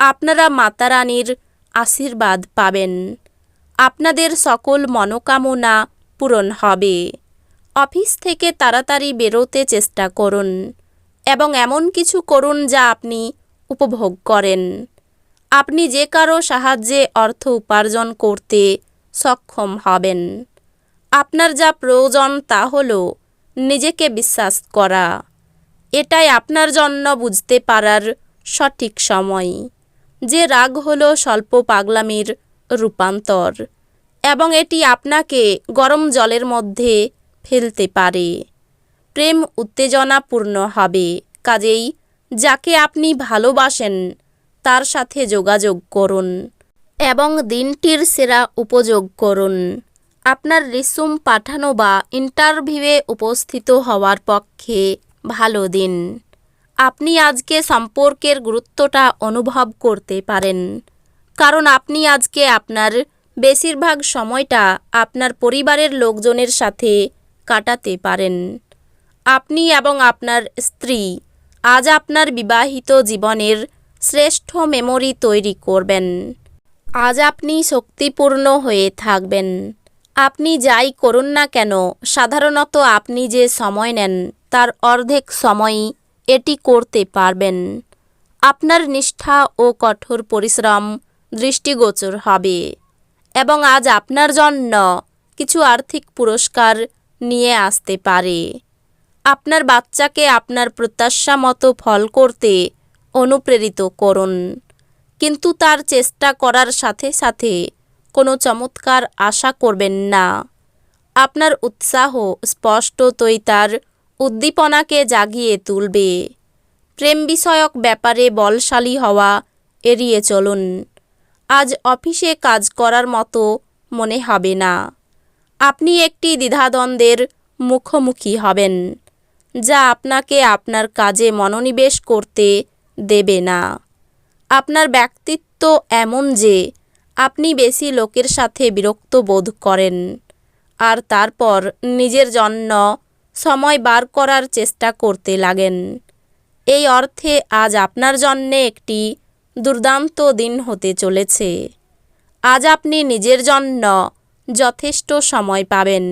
আপনারা মাতা রানীর আশীর্বাদ পাবেন। আপনাদের সকল মনোকামনা পূরণ হবে। অফিস থেকে তাড়াতাড়ি বেরোতে চেষ্টা করুন এবং এমন কিছু করুন যা আপনি উপভোগ করেন। আপনি যে কারও সাহায্যে অর্থ উপার্জন করতে সক্ষম হবেন। আপনার যা প্রয়োজন তা হল নিজেকে বিশ্বাস করা। এটাই আপনার জন্য বুঝতে পারার সঠিক সময়। যে রাগ হল স্বল্প পাগলামির রূপান্তর, এবং এটি আপনাকে গরম জলের মধ্যে ফেলতে পারে। প্রেম উত্তেজনাপূর্ণ হবে, কাজেই যাকে আপনি ভালোবাসেন, তার সাথে যোগাযোগ করুন, এবং দিনটির সেরা উপযোগ করুন। আপনার রিসুম পাঠানো বা ইন্টারভিউয়ে উপস্থিত হওয়ার পক্ষে ভালো দিন। আপনি আজকে সম্পর্কের গুরুত্বটা অনুভব করতে পারেন। কারণ আপনি আজকে আপনার বেশিরভাগ সময়টা আপনার পরিবারের লোকজনের সাথে কাটাতে পারেন। আপনি এবং আপনার স্ত্রী আজ আপনার বিবাহিত জীবনের শ্রেষ্ঠ মেমোরি তৈরি করবেন। আজ আপনি শক্তিপূর্ণ হয়ে থাকবেন। আপনি যাই করুন না কেন, সাধারণত আপনি যে সময় নেন, তার অর্ধেক সময়ই এটি করতে পারবেন। আপনার নিষ্ঠা ও কঠোর পরিশ্রম দৃষ্টিগোচর হবে এবং আজ আপনার জন্য কিছু আর্থিক পুরস্কার নিয়ে আসতে পারে। আপনার বাচ্চাকে আপনার প্রত্যাশা মতো ফল করতে অনুপ্রেরিত করুন। কিন্তু তার চেষ্টা করার সাথে সাথে কোনো চমৎকার আশা করবেন না। আপনার উৎসাহ স্পষ্টতই তার উদ্দীপনাকে জাগিয়ে তুলবে। প্রেম বিষয়ক ব্যাপারে বলশালী হওয়া এড়িয়ে চলুন। আজ অফিসে কাজ করার মতো মনে হবে না। আপনি একটি দ্বিধাদ্বন্দ্বের মুখোমুখি হবেন, যা আপনাকে আপনার কাজে মনোনিবেশ করতে দেবে না। আপনার ব্যক্তিত্ব এমন যে, আপনি বেশি লোকের সাথে বিরক্ত বোধ করেন, আর তারপর নিজের জন্য সময় বার করার চেষ্টা করতে লাগেন। এই অর্থে আজ আপনার জন্যে একটি দুর্দান্ত দিন হতে চলেছে। আজ আপনি নিজের জন্য যথেষ্ট সময় পাবেন।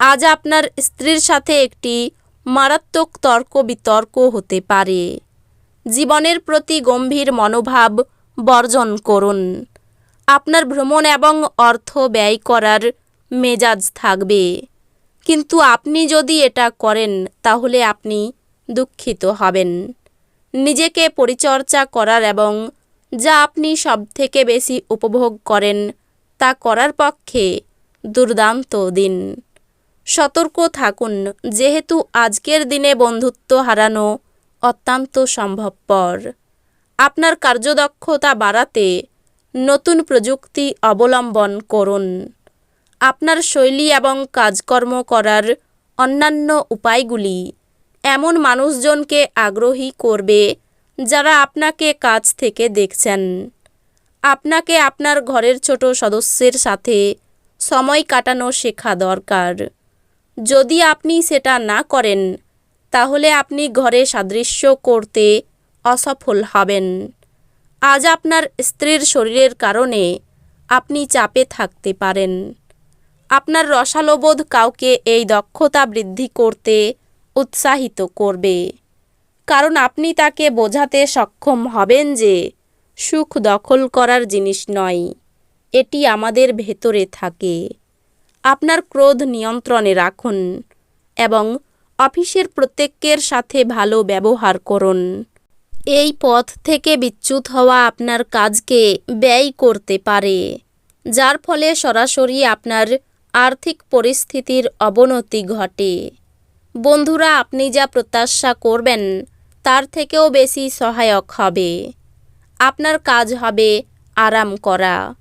আজ আপনার স্ত্রীর সাথে একটি মারাত্মক তর্ক বিতর্ক হতে পারে। জীবনের প্রতি গম্ভীর মনোভাব বর্জন করুন। আপনার ভ্রমণ এবং অর্থ ব্যয় করার মেজাজ থাকবে। কিন্তু আপনি যদি এটা করেন, তাহলে আপনি দুঃখিত হবেন। নিজেকে পরিচর্যা করার এবং যা আপনি সবথেকে বেশি উপভোগ করেন, তা করার পক্ষে দুর্দান্ত দিন। সতর্ক থাকুন, যেহেতু আজকের দিনে বন্ধুত্ব হারানো অত্যন্ত সম্ভবপর। আপনার কার্যদক্ষতা বাড়াতে নতুন প্রযুক্তি অবলম্বন করুন। আপনার শৈলী এবং কাজকর্ম করার অন্যান্য উপায়গুলি। এমন মানুষজনকে আগ্রহী করবে যারা আপনাকে কাছ থেকে দেখছেন। আপনাকে আপনার ঘরের ছোট সদস্যের সাথে সময় কাটানো শেখা দরকার। যদি আপনি সেটা না করেন, তাহলে আপনি ঘরে সাদৃশ্য করতে অসফল হবেন। আজ আপনার স্ত্রীর শরীরের কারণে আপনি চাপে থাকতে পারেন। আপনার রসালোবোধ কাউকে এই দক্ষতা বৃদ্ধি করতে উৎসাহিত করবে। কারণ আপনি তাকে বোঝাতে সক্ষম হবেন যে সুখ দখল করার জিনিস নয়, এটি আমাদের ভেতরে থাকে। আপনার ক্রোধ নিয়ন্ত্রণে রাখুন এবং অফিসের প্রত্যেকের সাথে ভালো ব্যবহার করুন। এই পথ থেকে বিচ্যুত হওয়া আপনার কাজকে ব্যয় করতে পারে, যার ফলে সরাসরি আপনার আর্থিক পরিস্থিতির অবনতি ঘটে। বন্ধুরা, আপনি যা প্রত্যাশা করবেন, তার থেকেও বেশি সহায়ক হবে। আপনার কাজ হবে আরাম করা।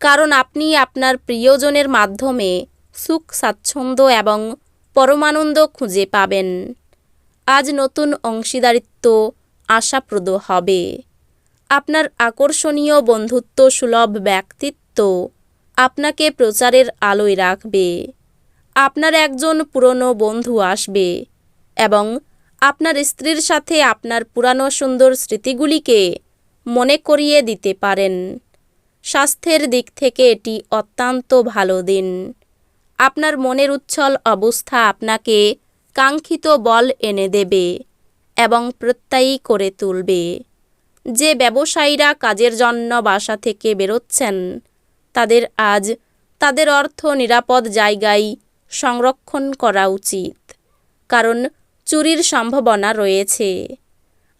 কারণ আপনি আপনার প্রিয়জনের মাধ্যমে সুখ, স্বাচ্ছন্দ্য এবং পরমানন্দ খুঁজে পাবেন। আজ নতুন অংশীদারিত্ব আশাপ্রদ হবে। আপনার আকর্ষণীয় বন্ধুত্ব সুলভ ব্যক্তিত্ব আপনাকে প্রচারের আলোয় রাখবে। আপনার একজন পুরনো বন্ধু আসবে এবং আপনার স্ত্রীর সাথে আপনার পুরানো সুন্দর স্মৃতিগুলিকে মনে করিয়ে দিতে পারেন। স্বাস্থ্যের দিক থেকে এটি অত্যন্ত ভালো দিন। আপনার মনের উচ্ছল অবস্থা আপনাকে কাঙ্ক্ষিত বল এনে দেবে এবং প্রত্যয়ী করে তুলবে। যে ব্যবসায়ীরা কাজের জন্য বাসা থেকে বেরোচ্ছেন তাদের আজ তাদের অর্থ নিরাপদ জায়গায় সংরক্ষণ করা উচিত। কারণ চুরির সম্ভাবনা রয়েছে।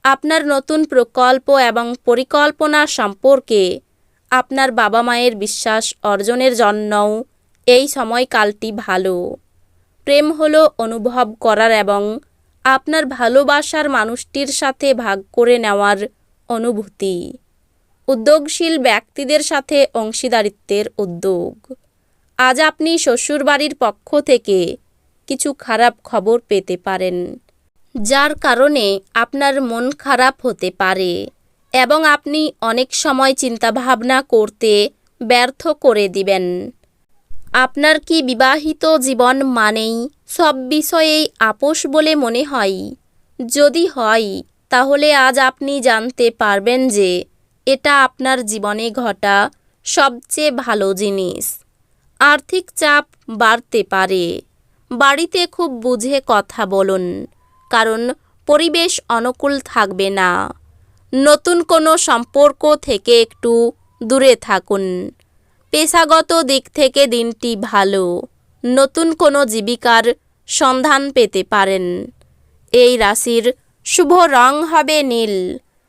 আপনার নতুন প্রকল্প এবং পরিকল্পনা সম্পর্কে আপনার বাবা মায়ের বিশ্বাস অর্জনের জন্যও এই সময়কালটি ভালো। প্রেম হলো অনুভব করার এবং আপনার ভালোবাসার মানুষটির সাথে ভাগ করে নেওয়ার অনুভূতি। উদ্যোগশীল ব্যক্তিদের সাথে অংশীদারিত্বের উদ্যোগ। আজ আপনি শ্বশুরবাড়ির পক্ষ থেকে কিছু খারাপ খবর পেতে পারেন, যার কারণে আপনার মন খারাপ হতে পারে এবং আপনি অনেক সময় চিন্তাভাবনা করতে ব্যর্থ করে দিবেন। আপনার কি বিবাহিত জীবন মানেই সব বিষয়েই আপোষ বলে মনে হয়? যদি হয়, তাহলে আজ আপনি জানতে পারবেন যে এটা আপনার জীবনে ঘটা সবচেয়ে ভালো জিনিস। আর্থিক চাপ বাড়তে পারে। বাড়িতে খুব বুঝে কথা বলুন, কারণ পরিবেশ অনুকূল থাকবে না। নতুন কোনো সম্পর্ক থেকে একটু দূরে থাকুন। পেশাগত দিক থেকে দিনটি ভালো। নতুন কোনো জীবিকার সন্ধান পেতে পারেন। এই রাশির শুভ রং হবে নীল।